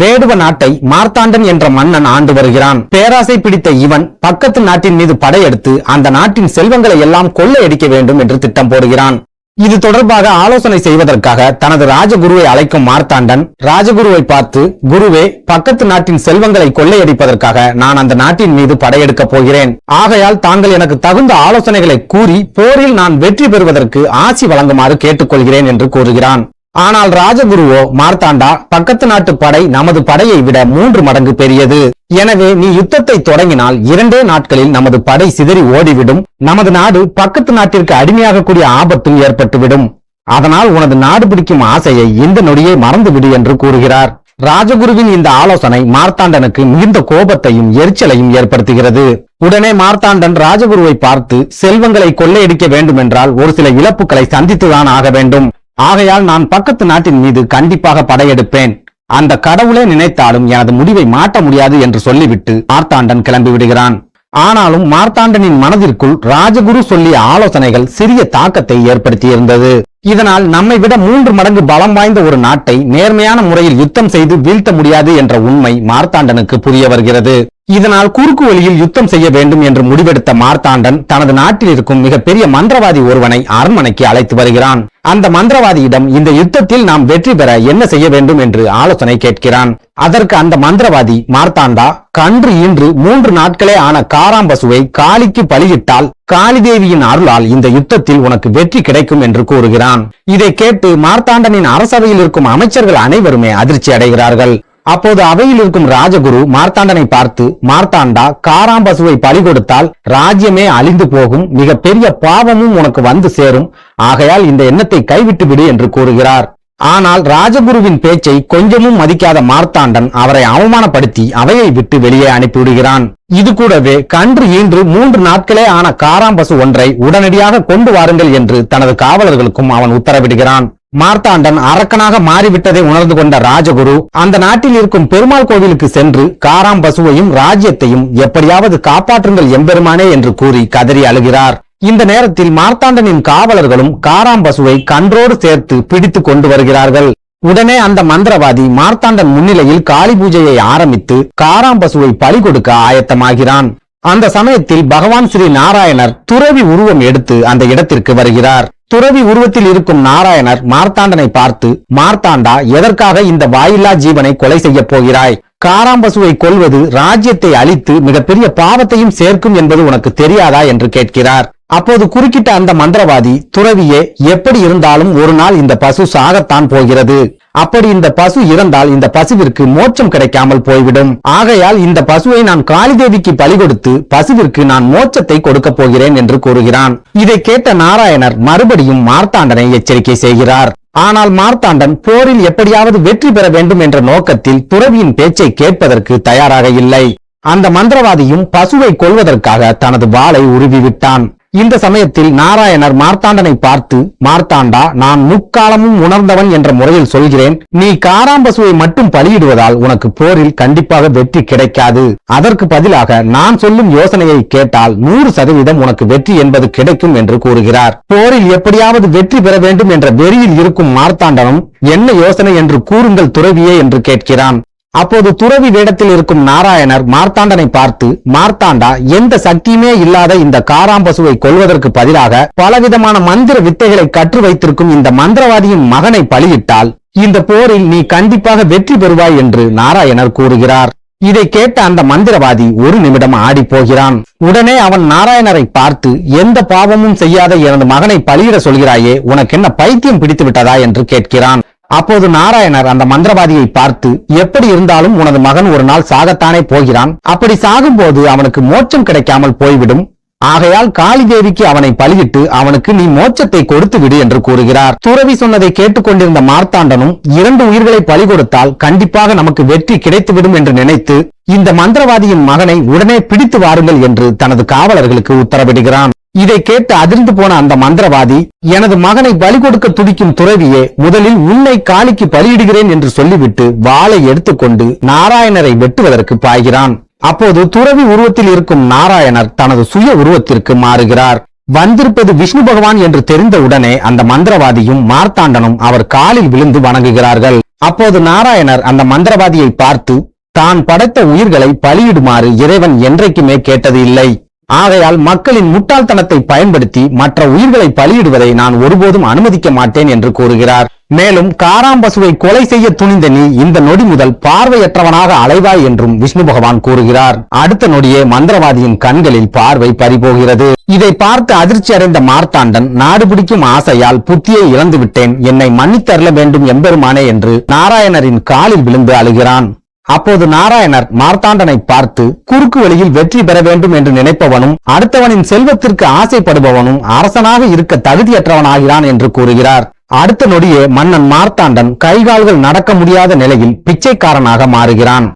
வேடுவ நாட்டை மார்த்தாண்டன் என்ற மன்னன் ஆண்டு வருகிறான். பேராசை பிடித்த இவன் பக்கத்து நாட்டின் மீது படையெடுத்து அந்த நாட்டின் செல்வங்களை எல்லாம் கொள்ளையடிக்க வேண்டும் என்று திட்டம் போடுகிறான். இது தொடர்பாக ஆலோசனை செய்வதற்காக தனது ராஜகுருவை அழைக்கும் மார்த்தாண்டன் ராஜகுருவை பார்த்து குருவே பக்கத்து நாட்டின் செல்வங்களை கொள்ளையடிப்பதற்காக நான் அந்த நாட்டின் மீது படையெடுக்கப் போகிறேன். ஆகையால் தாங்கள் எனக்கு தகுந்த ஆலோசனைகளை கூறி போரில் நான் வெற்றி பெறுவதற்கு ஆசி வழங்குமாறு கேட்டுக்கொள்கிறேன் என்று கூறுகிறான். ஆனால் ராஜகுருவோ மார்த்தாண்டா பக்கத்து நாட்டு படை நமது படையை விட மூன்று மடங்கு பெரியது. எனவே நீ யுத்தத்தை தொடங்கினால் இரண்டே நாட்களில் நமது படை சிதறி ஓடிவிடும். நமது நாடு பக்கத்து நாட்டிற்கு அடிமையாகக்கூடிய ஆபத்தும் ஏற்பட்டுவிடும். அதனால் உனது நாடு பிடிக்கும் ஆசையை இந்த நொடியை மறந்துவிடு என்று கூறுகிறார். ராஜகுருவின் இந்த ஆலோசனை மார்த்தாண்டனுக்கு மிகுந்த கோபத்தையும் எரிச்சலையும் ஏற்படுத்துகிறது. உடனே மார்த்தாண்டன் ராஜகுருவை பார்த்து செல்வங்களை கொள்ளையடிக்க வேண்டுமென்றால் ஒரு சில இழப்புகளை சந்தித்துதான் ஆக வேண்டும். ஆகையால் நான் பக்கத்து நாட்டின் மீது கண்டிப்பாக படையெடுப்பேன். அந்த கடவுளே நினைத்தாலும் எனது முடிவை மாற்ற முடியாது என்று சொல்லிவிட்டு மார்த்தாண்டன் கிளம்பி விடுகிறான். ஆனாலும் மார்த்தாண்டனின் மனதிற்குள் ராஜகுரு சொல்லிய ஆலோசனைகள் சிறிய தாக்கத்தை ஏற்படுத்தியிருந்தது. இதனால் நம்மை விட மூன்று மடங்கு பலம் வாய்ந்த ஒரு நாட்டை நேர்மையான முறையில் யுத்தம் செய்து வீழ்த்த முடியாது என்ற உண்மை மார்த்தாண்டனுக்கு புரிய வருகிறது. இதனால் குறுக்கு வழியில் யுத்தம் செய்ய வேண்டும் என்று முடிவெடுத்த மார்த்தாண்டன் தனது நாட்டில் இருக்கும் மிகப்பெரிய மந்திரவாதி ஒருவனை அரண்மனைக்கு அழைத்து வருகிறான். அந்த மந்திரவாதியிடம் இந்த யுத்தத்தில் நாம் வெற்றி பெற என்ன செய்ய வேண்டும் என்று ஆலோசனை கேட்கிறான். அதற்கு அந்த மந்திரவாதி மார்த்தாண்டா கன்று இன்று மூன்று நாட்களே ஆன காராம்பசுவை காளிக்கு பலியிட்டால் காளிதேவியின் அருளால் இந்த யுத்தத்தில் உனக்கு வெற்றி கிடைக்கும் என்று கூறுகிறான். இதை கேட்டு மார்த்தாண்டனின் அரசவையில் இருக்கும் அமைச்சர்கள் அனைவருமே அதிர்ச்சி அடைகிறார்கள். அப்போது அவையில் இருக்கும் ராஜகுரு மார்த்தாண்டனை பார்த்து மார்த்தாண்டா காராம்பசுவை பலி கொடுத்தால் ராஜ்யமே அழிந்து போகும் மிகப்பெரிய பாவமும் உனக்கு வந்து சேரும். ஆகையால் இந்த எண்ணத்தை கைவிட்டு விடு என்று கூறுகிறார். ஆனால் ராஜகுருவின் பேச்சை கொஞ்சமும் மதிக்காத மார்த்தாண்டன் அவரை அவமானப்படுத்தி அவையை விட்டு வெளியே அனுப்பிவிடுகிறான். இது கூடவே கன்று ஈன்று மூன்று நாட்களே ஆன காராம்பசு ஒன்றை உடனடியாக கொண்டு வாருங்கள் என்று தனது காவலர்களுக்கும் அவன் உத்தரவிடுகிறான். மார்த்தாண்டன் அரக்கனாக மாறிவிட்டதை உணர்ந்து கொண்ட ராஜகுரு அந்த நாட்டில் இருக்கும் பெருமாள் கோவிலுக்கு சென்று காராம் பசுவையும் ராஜ்யத்தையும் எப்படியாவது காப்பாற்றுங்கள் எம்பெருமானே என்று கூறி கதறி அழுகிறார். இந்த நேரத்தில் மார்த்தாண்டனின் காவலர்களும் காராம்பசுவை கன்றோடு சேர்த்து பிடித்து கொண்டு வருகிறார்கள். உடனே அந்த மந்திரவாதி மார்த்தாண்டன் முன்னிலையில் காளி பூஜையை ஆரம்பித்து காராம்பசுவை பலி கொடுக்க ஆயத்தமாகிறான். அந்த சமயத்தில் பகவான் ஸ்ரீ நாராயணர் துறவி உருவம் எடுத்து அந்த இடத்திற்கு வருகிறார். துறவி உருவத்தில் இருக்கும் நாராயணர் மார்த்தாண்டனை பார்த்து மார்த்தாண்டா எதற்காக இந்த வாயில்லா ஜீவனை கொலை செய்ய போகிறாய்? காராம்பசுவை கொல்வது ராஜ்யத்தை அழித்து மிகப்பெரிய பாவத்தையும் சேர்க்கும் என்பது உனக்கு தெரியாதா என்று கேட்கிறார். அப்போது குறுக்கிட்ட அந்த மந்திரவாதி துறவியே எப்படி இருந்தாலும் ஒரு நாள் இந்த பசு சாகத்தான் போகிறது. அப்படி இந்த பசு இறந்தால் இந்த பசுவிற்கு மோட்சம் கிடைக்காமல் போய்விடும். ஆகையால் இந்த பசுவை நான் காளிதேவிக்கு பலி கொடுத்து பசுவிற்கு நான் மோட்சத்தை கொடுக்க போகிறேன் என்று கூறுகிறான். இதை கேட்ட நாராயணர் மறுபடியும் மார்த்தாண்டனை எச்சரிக்கை செய்கிறார். ஆனால் மார்த்தாண்டன் போரில் எப்படியாவது வெற்றி பெற வேண்டும் என்ற நோக்கத்தில் துறவியின் பேச்சை கேட்பதற்கு தயாராக இல்லை. அந்த மந்திரவாதியும் பசுவை கொல்வதற்காக தனது வாளை உருவிவிட்டான் இந்த சமயத்தில் நாராயணர் மார்த்தாண்டனை பார்த்து மார்த்தாண்டா நான் முக்காலமும் உணர்ந்தவன் என்ற முறையில் சொல்கிறேன். நீ காராம்பசுவை மட்டும் பலியிடுவதால் உனக்கு போரில் கண்டிப்பாக வெற்றி கிடைக்காது. அதற்கு பதிலாக நான் சொல்லும் யோசனையை கேட்டால் நூறு சதவீதம் உனக்கு வெற்றி என்பது கிடைக்கும் என்று கூறுகிறார். போரில் எப்படியாவது வெற்றி பெற வேண்டும் என்ற வெறியில் இருக்கும் மார்த்தாண்டனும் என்ன யோசனை என்று கூறுங்கள் துறவியே என்று கேட்கிறான். அப்போது துறவி வேடத்தில் இருக்கும் நாராயணர் மார்த்தாண்டனை பார்த்து மார்த்தாண்டா எந்த சக்தியுமே இல்லாத இந்த காராம்பசுவை கொள்வதற்கு பதிலாக பலவிதமான மந்திர வித்தைகளை கற்று வைத்திருக்கும் இந்த மந்திரவாதியின் மகனை பலியிட்டால் இந்த போரில் நீ கண்டிப்பாக வெற்றி பெறுவாய் என்று நாராயணர் கூறுகிறார். இதை கேட்ட அந்த மந்திரவாதி ஒரு நிமிடம் ஆடி போகிறான் உடனே அவன் நாராயணரை பார்த்து எந்த பாவமும் செய்யாத எனது மகனை பலியிட சொல்கிறாயே உனக்கு என்ன பைத்தியம் பிடித்து விட்டதா என்று கேட்கிறான். அப்போது நாராயணர் அந்த மந்திரவாதியை பார்த்து எப்படி இருந்தாலும் உனது மகன் ஒரு நாள் சாகத்தானே போகிறான். அப்படி சாகும்போது அவனுக்கு மோட்சம் கிடைக்காமல் போய்விடும். ஆகையால் காளிதேவிக்கு அவனை பலியிட்டு அவனுக்கு நீ மோட்சத்தை கொடுத்து விடு என்று கூறுகிறார். துறவி சொன்னதை கேட்டுக்கொண்டிருந்த மார்த்தாண்டனும் இரண்டு உயிர்களை பலி கொடுத்தால் கண்டிப்பாக நமக்கு வெற்றி கிடைத்துவிடும் என்று நினைத்து இந்த மந்திரவாதியின் மகனை உடனே பிடித்து வாருங்கள் என்று தனது காவலர்களுக்கு உத்தரவிடுகிறான். இதை கேட்டு அதிர்ந்து போன அந்த மந்திரவாதி எனது மகனை பலி கொடுக்க துடிக்கும் துறவியே முதலில் உன்னை காளிக்கு பலியிடுகிறேன் என்று சொல்லிவிட்டு வாளை எடுத்துக்கொண்டு நாராயணரை வெட்டுவதற்கு பாய்கிறான். அப்போது துறவி உருவத்தில் இருக்கும் நாராயணர் தனது சுய உருவத்திற்கு மாறுகிறார். வந்திருப்பது விஷ்ணு பகவான் என்று தெரிந்தவுடனே அந்த மந்திரவாதியும் மார்த்தாண்டனும் அவர் காலில் விழுந்து வணங்குகிறார்கள். அப்போது நாராயணர் அந்த மந்திரவாதியை பார்த்து தான் படைத்த உயிர்களை பலியிடுமாறு இறைவன் என்றைக்குமே கேட்டது இல்லை. ஆகையால் மக்களின் முட்டாள்தனத்தை பயன்படுத்தி மற்ற உயிர்களை பலியிடுவதை நான் ஒருபோதும் அனுமதிக்க மாட்டேன் என்று கூறுகிறார். மேலும் காராம்பசுவை கொலை செய்ய துணிந்த நீ இந்த நொடி முதல் பார்வையற்றவனாக அலைவாய் என்றும் விஷ்ணு பகவான் கூறுகிறார். அடுத்த நொடியே மந்திரவாதியின் கண்களில் பார்வை பறிபோகிறது. இதை பார்த்து அதிர்ச்சி அடைந்த மார்த்தாண்டன் நாடு பிடிக்கும் ஆசையால் புத்தியை இழந்து விட்டேன் என்னை மன்னித்தருள வேண்டும் எம்பெருமானே என்று நாராயணரின் காலில் விழுந்து அழுகிறான். அப்போது நாராயணர் மார்த்தாண்டனை பார்த்து குறுக்கு வழியில் வெற்றி பெற வேண்டும் என்று நினைப்பவனும் அடுத்தவனின் செல்வத்திற்கு ஆசைப்படுபவனும் அரசனாக இருக்க தகுதியற்றவனாகிறான் என்று கூறுகிறார். அடுத்த நொடியே மன்னன் மார்த்தாண்டன் கைகால்கள் நடக்க முடியாத நிலையில் பிச்சைக்காரனாக மாறுகிறான்.